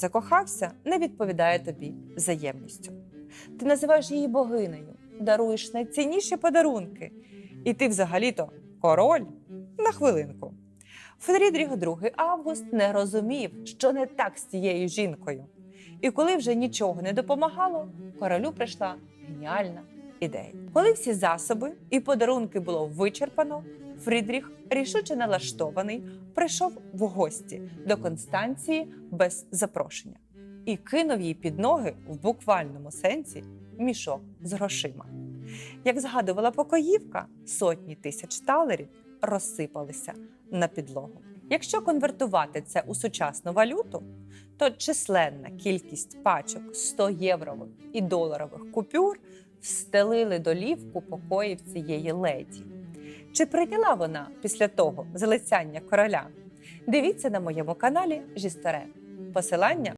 Закохався, не відповідає тобі взаємністю. Ти називаєш її богинею, даруєш найцінніші подарунки. І ти взагалі-то король на хвилинку. Фрідріх II Август не розумів, що не так з цією жінкою. І коли вже нічого не допомагало, королю прийшла геніальна ідея. Коли всі засоби і подарунки було вичерпано, Фрідріх, рішуче налаштований, прийшов в гості до Констанції без запрошення і кинув їй під ноги в буквальному сенсі мішок з грошима. Як згадувала покоївка, сотні тисяч талерів розсипалися на підлогу. Якщо конвертувати це у сучасну валюту, то численна кількість пачок 100 єврових і доларових купюр встелили долівку покоїв цієї леді. Чи прийняла вона після того залицяння короля? Дивіться на моєму каналі Жістере. Посилання